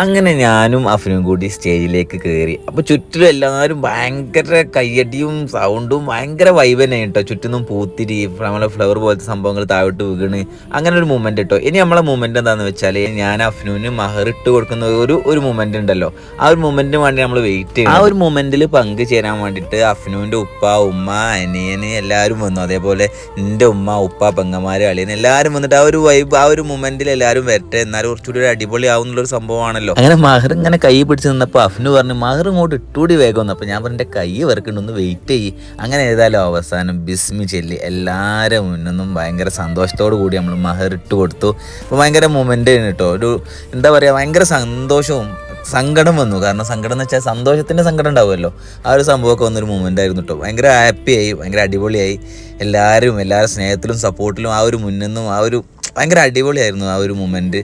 അങ്ങനെ ഞാനും അഫിനും കൂടി സ്റ്റേജിലേക്ക് കയറി അപ്പോൾ ചുറ്റിലും എല്ലാവരും ഭയങ്കര കയ്യടിയും സൗണ്ടും ഭയങ്കര വൈബ് തന്നെ കേട്ടോ. ചുറ്റിനും പൂത്തിരി നമ്മളെ ഫ്ലവർ പോലത്തെ സംഭവങ്ങൾ താഴോട്ട് വീണ്. അങ്ങനെ ഒരു മൂമെന്റ് കേട്ടോ ഇനി നമ്മളെ മൂമെന്റ് എന്താണെന്ന് വെച്ചാൽ ഞാൻ അഫിനുവിന് മഹർ ഇട്ട് കൊടുക്കുന്ന ഒരു ഒരു മൂമെന്റ് ഉണ്ടല്ലോ. ആ ഒരു മൂമെന്റിന് വേണ്ടി നമ്മൾ വെയിറ്റ് ചെയ്യും ആ ഒരു മൂമെന്റിൽ പങ്ക് ചേരാൻ വേണ്ടിയിട്ട് അഫ്നുവിന്റെ ഉപ്പ ഉമ്മ അനിയന് എല്ലാവരും വന്നു. അതേപോലെ എന്റെ ഉമ്മ ഉപ്പ പെങ്ങന്മാർ അളിയൻ എല്ലാവരും വന്നിട്ട് ആ ഒരു വൈബ് ആ ഒരു മൂമെന്റിൽ എല്ലാവരും വരട്ടെ. എന്നാലും കുറച്ചുകൂടി ഒരു അടിപൊളി ആവുന്നുള്ള ഒരു സംഭവമാണല്ലോ അങ്ങനെ മഹർ ഇങ്ങനെ കൈ പിടിച്ച് നിന്നപ്പോൾ അഫ്നു പറഞ്ഞു മഹർ ഇങ്ങോട്ട് ഇട്ടുകൂടി വേഗം വന്നു അപ്പോൾ ഞാൻ പറഞ്ഞു എന്റെ കൈ ഒന്ന് വെയിറ്റ് ചെയ്യ്. അങ്ങനെ ഏതായാലും അവസാനം ബിസ്മി ചെല്ലി എല്ലാവരും മുന്നൊന്നും ഭയങ്കര സന്തോഷത്തോടു കൂടി നമ്മൾ മഹർ ഇട്ട് കൊടുത്തു. അപ്പോൾ ഭയങ്കര മൊമെന്റ് കേട്ടോ. ഒരു എന്താ പറയുക ഭയങ്കര സന്തോഷവും സങ്കടം വന്നു. കാരണം സങ്കടം എന്ന് വെച്ചാൽ സന്തോഷത്തിന്റെ സങ്കടം ഉണ്ടാവുമല്ലോ. ആ ഒരു സംഭവമൊക്കെ വന്നൊരു മൂമെന്റ് ആയിരുന്നു കേട്ടോ. ഭയങ്കര ഹാപ്പിയായി ഭയങ്കര അടിപൊളിയായി. എല്ലാവരും എല്ലാവരുടെ സ്നേഹത്തിലും സപ്പോർട്ടിലും ആ ഒരു മുന്നിന്നും ആ ഒരു ഭയങ്കര അടിപൊളിയായിരുന്നു ആ ഒരു മൊമെന്റ്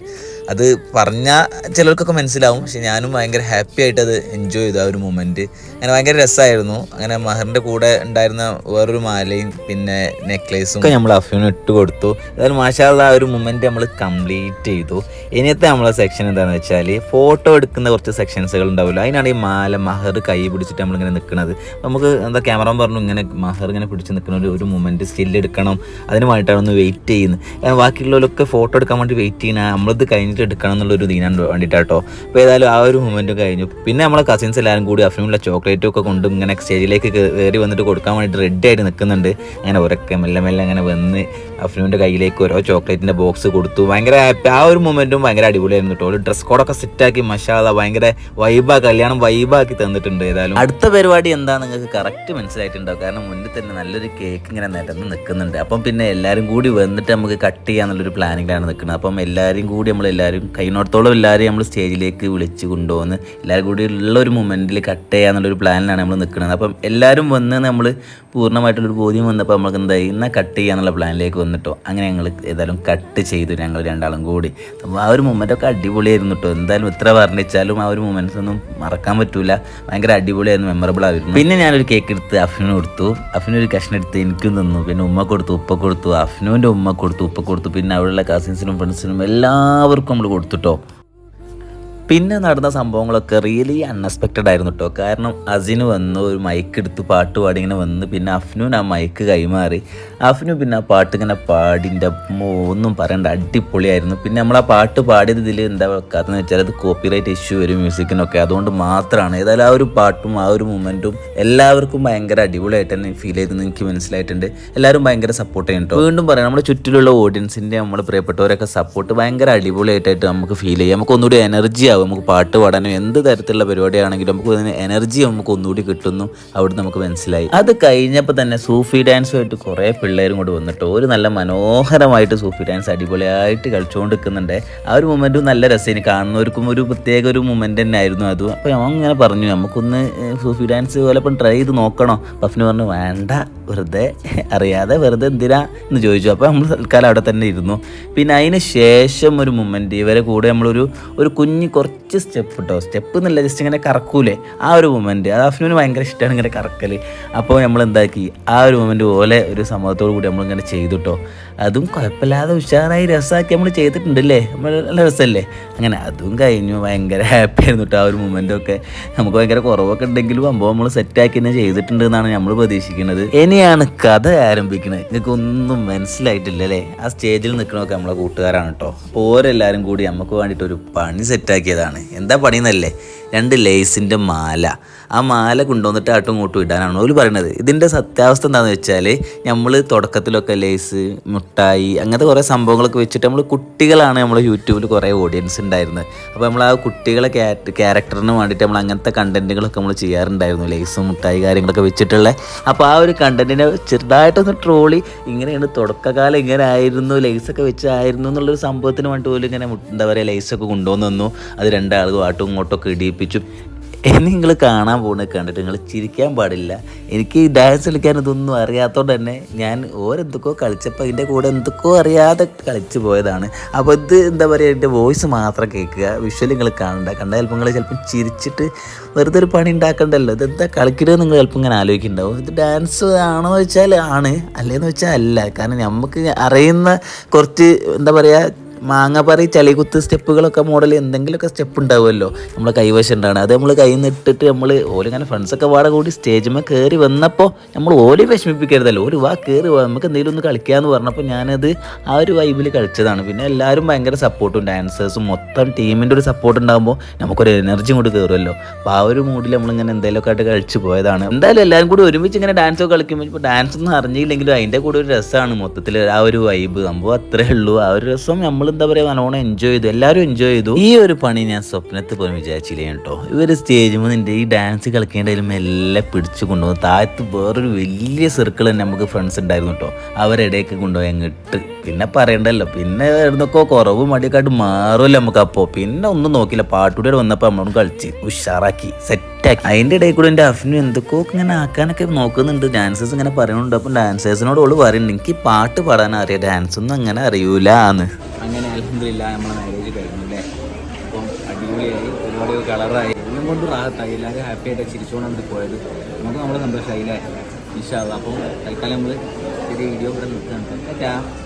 അത് പറഞ്ഞാൽ ചിലർക്കൊക്കെ മനസ്സിലാവും. പക്ഷെ ഞാനും ഭയങ്കര ഹാപ്പി ആയിട്ട് അത് എൻജോയ് ചെയ്തു ആ ഒരു മൊമെന്റ് അങ്ങനെ ഭയങ്കര രസമായിരുന്നു അങ്ങനെ മഹറിന്റെ കൂടെ ഉണ്ടായിരുന്ന വേറൊരു മാലയും പിന്നെ നെക്ലേസും ഒക്കെ നമ്മൾ അഫ്യൂന് ഇട്ട് കൊടുത്തു. അതായത് മാഷാള്ള ആ ഒരു മൊമെന്റ് നമ്മൾ കംപ്ലീറ്റ് ചെയ്തു. ഇനിയത്തെ നമ്മളെ സെക്ഷൻ എന്താണെന്ന് വെച്ചാൽ ഫോട്ടോ എടുക്കുന്ന കുറച്ച് സെക്ഷൻസുകൾ ഉണ്ടാവില്ല അതിനാണ് ഈ മാല മഹർ കൈ പിടിച്ചിട്ട് നമ്മളിങ്ങനെ നിൽക്കുന്നത് നമുക്ക് എന്താ ക്യാമറ പറഞ്ഞു ഇങ്ങനെ മഹർ ഇങ്ങനെ പിടിച്ച് നിൽക്കുന്ന ഒരു ഒരു മൊമെന്റ് സ്റ്റിൽ എടുക്കണം. അതിനുമായിട്ടാണ് ഒന്ന് വെയിറ്റ് ചെയ്യുന്നത്. ഏഹ് ബാക്കിയുള്ളവരൊക്കെ ഫോട്ടോ എടുക്കാൻ വേണ്ടി വെയിറ്റ് ചെയ്യുന്ന നമ്മളിത് കഴിഞ്ഞിട്ട് എടുക്കണം എന്നുള്ളൊരു ദീനാൻ വേണ്ടിയിട്ടാട്ടോ അപ്പോൾ ഏതായാലും ആ ഒരു മൊമെന്റും കഴിഞ്ഞു. പിന്നെ നമ്മളെ കസിൻസ് എല്ലാവരും കൂടി അഫ്രീമിലെ ചോക്ലേറ്റും ഒക്കെ കൊണ്ട് ഇങ്ങനെ സ്റ്റേജിലേക്ക് കയറി വന്നിട്ട് കൊടുക്കാൻ വേണ്ടിയിട്ട് റെഡി ആയിട്ട് നിൽക്കുന്നുണ്ട് അങ്ങനെ ഉറക്കെ മെല്ലെ മെല്ലെ അങ്ങനെ വന്ന് അഫ്രീമിന്റെ കയ്യിലേക്ക് ഓരോ ചോക്ലേറ്റിന്റെ ബോക്സ് കൊടുത്തു. ഭയങ്കര ഹാപ്പി ആ ഒരു മൊമെന്റും ഭയങ്കര അടിപൊളിയായിരുന്നു കേട്ടോ ഒരു ഡ്രസ് കോഡൊക്കെ സെറ്റാക്കി മഷാല ഭയങ്കര വൈബാ കല്യാണം വൈബാക്കി തന്നിട്ടുണ്ട് ഏതായാലും. അടുത്ത പരിപാടി എന്താ നിങ്ങൾക്ക് കറക്റ്റ് മനസ്സിലായിട്ടുണ്ടോ കാരണം മുന്നിൽ തന്നെ നല്ലൊരു കേക്ക് ഇങ്ങനെ നിരന്ന് നിൽക്കുന്നുണ്ട് അപ്പം പിന്നെ എല്ലാവരും കൂടി വന്നിട്ട് നമുക്ക് കട്ട് ചെയ്യാന്നുള്ളൊരു പ്ലാനിങ്ങിലാണ് നിൽക്കുന്നത്. അപ്പം എല്ലാവരും കൂടി നമ്മൾ എല്ലാവരും കൈനോടത്തോളം എല്ലാവരെയും നമ്മൾ സ്റ്റേജിലേക്ക് വിളിച്ച് കൊണ്ടുവന്ന് എല്ലാവരും കൂടി ഉള്ള ഒരു മൊമെന്റിൽ കട്ട് ചെയ്യാന്നുള്ളൊരു പ്ലാനിലാണ് നമ്മൾ നിൽക്കുന്നത്. അപ്പം എല്ലാവരും വന്ന് നമ്മൾ പൂർണമായിട്ടുള്ളൊരു ബോധ്യം വന്നപ്പോൾ നമ്മൾക്ക് എന്തായി? എന്നാൽ കട്ട് ചെയ്യാന്നുള്ള പ്ലാനിലേക്ക് വന്നിട്ടോ. അങ്ങനെ ഞങ്ങൾ ഏതായാലും കട്ട് ചെയ്തു ഞങ്ങൾ രണ്ടാളും കൂടി. അപ്പോൾ ആ ഒരു മൊമെന്റൊക്കെ അടിപൊളിയായിരുന്നു കേട്ടോ എന്തായാലും ഇത്ര വർണിച്ചാലും ആ ഒരു മൊമെന്റ്സ് ഒന്നും മറക്കാൻ പറ്റൂല. ഭയങ്കര അടിപൊളിയായിരുന്നു മെമ്മറബിൾ ആയിരുന്നു. പിന്നെ ഞാനൊരു കേക്ക് എടുത്ത് അഫിന് കൊടുത്തു. അഫിനൊരു കഷ്ണം എടുത്ത് എനിക്കും തന്നു. പിന്നെ ഉമ്മ കൊടുത്തു ഉപ്പ കൊടുത്തു. അഫിനുവിന്റെ ഉമ്മ കൊടുത്തു ഉപ്പ കൊടുത്തു. പിന്നെ അവിടെയുള്ള കസിൻസിനും ഫ്രണ്ട്സിനും എല്ലാവർക്കും നമ്മൾ കൊടുത്തുട്ടോ പിന്നെ നടന്ന സംഭവങ്ങളൊക്കെ റിയലി അൺഎക്സ്പെക്റ്റഡ് ആയിരുന്നു കേട്ടോ കാരണം അസിന് വന്ന് ഒരു മൈക്ക് എടുത്ത് പാട്ട് പാടി ഇങ്ങനെ വന്ന് പിന്നെ അഫ്നുവിന് ആ മൈക്ക് കൈമാറി. അഫ്നു പിന്നെ ആ പാട്ട് ഇങ്ങനെ പാടിന്റെ ഒന്നും പറയണ്ട അടിപൊളിയായിരുന്നു. പിന്നെ നമ്മൾ ആ പാട്ട് പാടിയത് ഇതിൽ എന്താ വെക്കാത്തതെന്ന് വെച്ചാൽ അത് കോപ്പിറൈറ്റ് ഇഷ്യൂ വരും മ്യൂസിക്കിനൊക്കെ അതുകൊണ്ട് മാത്രമാണ്. ഏതായാലും ആ ഒരു പാട്ടും ആ ഒരു മൂമെന്റും എല്ലാവർക്കും ഭയങ്കര അടിപൊളിയായിട്ട് തന്നെ ഫീൽ ചെയ്തെന്ന് എനിക്ക് മനസ്സിലായിട്ടുണ്ട്. എല്ലാവരും ഭയങ്കര സപ്പോർട്ട് ചെയ്യും കേട്ടോ വീണ്ടും പറയാം നമ്മുടെ ചുറ്റിലുള്ള ഓഡിയൻസിന്റെ നമ്മൾ പ്രിയപ്പെട്ടവരൊക്കെ സപ്പോർട്ട് ഭയങ്കര അടിപൊളിയായിട്ടായിട്ട് നമുക്ക് ഫീൽ ചെയ്യാം. നമുക്ക് ഒന്നുകൂടി എനർജി ആവും നമുക്ക് പാട്ട് പാടാനും എന്ത് തരത്തിലുള്ള പരിപാടിയാണെങ്കിലും നമുക്ക് അതിന് എനർജി നമുക്ക് ഒന്നുകൂടി കിട്ടുന്നു. അവിടെ നമുക്ക് മനസ്സിലായി. അത് കഴിഞ്ഞപ്പോൾ തന്നെ സൂഫി ഡാൻസുമായിട്ട് കുറേ പിള്ളേരും കൂടി വന്നിട്ട് ഒരു നല്ല മനോഹരമായിട്ട് സൂഫി ഡാൻസ് അടിപൊളിയായിട്ട് കളിച്ചുകൊണ്ട് നിൽക്കുന്നുണ്ട് ആ ഒരു മൊമെന്റും നല്ല രസമാണ് കാണുന്നവർക്കും ഒരു പ്രത്യേക ഒരു മൊമെന്റ് തന്നെ ആയിരുന്നു അത്. അപ്പോൾ ഞാൻ അങ്ങനെ പറഞ്ഞു നമുക്കൊന്ന് സൂഫി ഡാൻസ് പോലെ ഇപ്പം ട്രൈ ചെയ്ത് നോക്കണോ? പഫിന് പറഞ്ഞു വേണ്ട വെറുതെ അറിയാതെ വെറുതെ എന്തിനാ? എന്ന് ചോദിച്ചു. അപ്പോൾ നമ്മൾ തൽക്കാലം അവിടെ തന്നെ ഇരുന്നു. പിന്നെ അതിന് ശേഷം ഒരു മൊമെന്റ് ഇവരെ കൂടെ നമ്മളൊരു ഒരു കുഞ്ഞ് കുറച്ച് സ്റ്റെപ്പ് കേട്ടോ സ്റ്റെപ്പ് എന്നല്ല ജസ്റ്റ് ഇങ്ങനെ കറക്കൂലേ. ആ ഒരു മൊമെന്റ് അത് അഫ്നുവിന് ഭയങ്കര ഇഷ്ടമാണ് ഇങ്ങനെ കറക്കൽ അപ്പോൾ നമ്മൾ എന്താക്കി? ആ ഒരു മൊമെന്റ് പോലെ ഒരു സമ്മതത്തോടു കൂടി നമ്മളിങ്ങനെ ചെയ്തു കേട്ടോ അതും കുഴപ്പമില്ലാതെ ഉഷാറായി രസമാക്കി നമ്മൾ ചെയ്തിട്ടുണ്ടല്ലേ? നമ്മൾ നല്ല രസമല്ലേ അങ്ങനെ അതും കഴിഞ്ഞു. ഭയങ്കര ഹാപ്പി ആയിരുന്നു കേട്ടോ ആ ഒരു മൊമെന്റൊക്കെ നമുക്ക് ഭയങ്കര കുറവൊക്കെ ഉണ്ടെങ്കിലും സംഭവം നമ്മൾ സെറ്റാക്കി തന്നെ ചെയ്തിട്ടുണ്ട് എന്നാണ് നമ്മൾ പ്രതീക്ഷിക്കുന്നത്. ഇനിയാണ് കഥ ആരംഭിക്കുന്നത് നിങ്ങൾക്ക് ഒന്നും മനസ്സിലായിട്ടില്ല അല്ലേ ആ സ്റ്റേജിൽ നിൽക്കണമൊക്കെ നമ്മളെ കൂട്ടുകാരാണ് കേട്ടോ അപ്പോൾ ഓരെല്ലാവരും കൂടി നമുക്ക് വേണ്ടിയിട്ട് ഒരു പണി സെറ്റാക്കിയതാണ് എന്താ പണിയെന്നല്ലേ? രണ്ട് ലേസിന്റെ മാല. ആ മാല കൊണ്ടുവന്നിട്ട് ആട്ടും ഇങ്ങോട്ടും ഇടാനാണ് അവർ പറയുന്നത് ഇതിന്റെ സത്യാവസ്ഥ എന്താണെന്ന് വെച്ചാൽ നമ്മൾ തുടക്കത്തിലൊക്കെ ലേസ് മുട്ടായി അങ്ങനത്തെ കുറേ സംഭവങ്ങളൊക്കെ വെച്ചിട്ട് നമ്മൾ കുട്ടികളാണ് നമ്മൾ യൂട്യൂബിൽ കുറേ ഓഡിയൻസ് ഉണ്ടായിരുന്നത്. അപ്പോൾ നമ്മൾ ആ കുട്ടികളെ ക്യാരക്ടറിന് വേണ്ടിയിട്ട് നമ്മൾ അങ്ങനത്തെ കണ്ടന്റുകളൊക്കെ നമ്മൾ ചെയ്യാറുണ്ടായിരുന്നു. ലേസും മുട്ടായി കാര്യങ്ങളൊക്കെ വെച്ചിട്ടുള്ള. അപ്പോൾ ആ ഒരു കണ്ടന്റിനെ ചെറുതായിട്ടൊന്ന് ട്രോളി. ഇങ്ങനെയാണ് തുടക്കകാലം ഇങ്ങനെ ആയിരുന്നു ലേസൊക്കെ വെച്ചായിരുന്നു എന്നുള്ളൊരു സംഭവത്തിന് വേണ്ടി പോലും ഇങ്ങനെ എന്താ പറയുക ലേസൊക്കെ കൊണ്ടുവന്നു അത് രണ്ടാളും ആട്ടും ഇങ്ങോട്ടൊക്കെ ഇടിയിപ്പിച്ചു. ഇനി നിങ്ങൾ കാണാൻ പോകുന്നത് കണ്ടിട്ട് നിങ്ങൾ ചിരിക്കാൻ പാടില്ല. എനിക്ക് ഈ ഡാൻസ് കളിക്കാൻ ഇതൊന്നും അറിയാത്തതുകൊണ്ട് തന്നെ ഞാൻ ഓരെന്തൊക്കെയോ കളിച്ചപ്പോൾ അതിന്റെ കൂടെ എന്തൊക്കെയോ അറിയാതെ കളിച്ചു പോയതാണ്. അപ്പോൾ ഇത് എന്താ പറയുക എന്റെ വോയിസ് മാത്രം കേൾക്കുക. വിഷ്വൽ നിങ്ങൾ കാണണ്ട. കണ്ടാൽ ചിലപ്പോൾ നിങ്ങൾ ചിലപ്പം ചിരിച്ചിട്ട് വെറുതെ ഒരു പണി ഉണ്ടാക്കണ്ടല്ലോ. ഇതെന്താ കളിക്കരുത് നിങ്ങൾ ചിലപ്പോൾ ഇങ്ങനെ ആലോചിക്കുന്നുണ്ടാവും. ഇത് ഡാൻസ് ആണോ വെച്ചാൽ ആണ്. അല്ലേന്ന് വെച്ചാൽ അല്ല. കാരണം നമുക്ക് അറിയുന്ന കുറച്ച് എന്താ പറയുക മാങ്ങാപ്പറി ചളികുത്ത് സ്റ്റെപ്പുകളൊക്കെ മോഡൽ എന്തെങ്കിലുമൊക്കെ സ്റ്റെപ്പ് ഉണ്ടാവുമല്ലോ നമ്മൾ കൈവശം ഉണ്ടാണ് അത് നമ്മൾ കൈ നിട്ടിട്ട് നമ്മൾ ഓലിങ്ങനെ ഫ്രണ്ട്സൊക്കെ വാടക കൂടി സ്റ്റേജിന്മേൽ കയറി വന്നപ്പോൾ നമ്മൾ ഓലി വിഷമിപ്പിക്കരുതല്ലോ. ഒരു വാ കയറി വാ നമുക്ക് എന്തെങ്കിലും ഒന്ന് കളിക്കാമെന്ന് പറഞ്ഞപ്പോൾ ഞാനത് ആ ഒരു വൈബിൽ കളിച്ചതാണ്. പിന്നെ എല്ലാവരും ഭയങ്കര സപ്പോർട്ടും ഡാൻസേഴ്സും മൊത്തം ടീമിന്റെ ഒരു സപ്പോർട്ട് ഉണ്ടാകുമ്പോൾ നമുക്കൊരു എനർജി കൂടി കയറുമല്ലോ അപ്പോൾ ആ ഒരു മൂഡിൽ നമ്മളിങ്ങനെ എന്തെങ്കിലുമൊക്കെ ആയിട്ട് കളിച്ച് പോയതാണ്. എന്തായാലും എല്ലാവരും കൂടി ഒരുമിച്ച് ഇങ്ങനെ ഡാൻസ് ഒക്കെ കളിക്കുമ്പോൾ ഇപ്പോൾ ഡാൻസ് ഒന്നും അറിഞ്ഞില്ലെങ്കിലും അതിന്റെ കൂടെ ഒരു രസമാണ് മൊത്തത്തിൽ ആ ഒരു വൈബ് സംഭവം അത്രേ ഉള്ളൂ. ആ ഒരു രസം നമ്മൾ എന്താ പറയുക നല്ലോണം എൻജോയ് ചെയ്തു. എല്ലാവരും എൻജോയ് ചെയ്തു. ഈ ഒരു പണി ഞാൻ സ്വപ്നത്തിൽ പോലും വിചാരിച്ചില്ല കേട്ടോ. ഇവർ സ്റ്റേജ് നിന്റെ ഈ ഡാൻസ് കളിക്കേണ്ടതിലും എല്ലാം പിടിച്ചു കൊണ്ടുപോകും താഴത്ത് വേറൊരു വലിയ സർക്കിൾ തന്നെ നമുക്ക് ഫ്രണ്ട്സ് ഉണ്ടായിരുന്നു കേട്ടോ. അവരിടയ്ക്ക് കൊണ്ടുപോയി അങ്ങോട്ട് പിന്നെ പറയണ്ടല്ലോ. പിന്നെ എവിടുന്നൊക്കെ കുറവ് മടിയൊക്കെ ആയിട്ട് മാറുമല്ലോ നമുക്ക് അപ്പോൾ പിന്നെ ഒന്നും നോക്കില്ല പാട്ടുകൂടെ വന്നപ്പോൾ നമ്മളോട് കളിച്ച്. ഉഷാറാക്കി. സെറ്റാക്കി അതിന്റെ ഇടയിൽ കൂടെ എന്റെ അഫിനും എന്തൊക്കെയോ ഇങ്ങനെ ആക്കാനൊക്കെ നോക്കുന്നുണ്ട്. ഡാൻസേഴ്സ് ഇങ്ങനെ പറയുന്നുണ്ട്. അപ്പം ഡാൻസേഴ്സിനോട് ഓൾ പറയുന്നുണ്ട് എനിക്ക് പാട്ട് പാടാൻ അറിയാം. ഡാൻസ് ഒന്നും അങ്ങനെ അറിയൂല എന്ന് അങ്ങനെ അലഹമില്ല നമ്മളെ മാരേജ് കഴിഞ്ഞു അല്ലേ അടിപൊളിയായി. ഒരുപാട് കളറായി. എല്ലാം കൊണ്ട് റാഹത്തായി. ഹാപ്പി ആയിട്ട് ചിരിച്ചുകൊണ്ടാണ് പോയത്. നമുക്ക് നമ്മുടെ സന്തോഷമായി അല്ലേ ഇൻഷാല്ല അപ്പം തൽക്കാലം നമ്മൾ ചെറിയ വീഡിയോ ഇവിടെ നിൽക്കുകയാണ്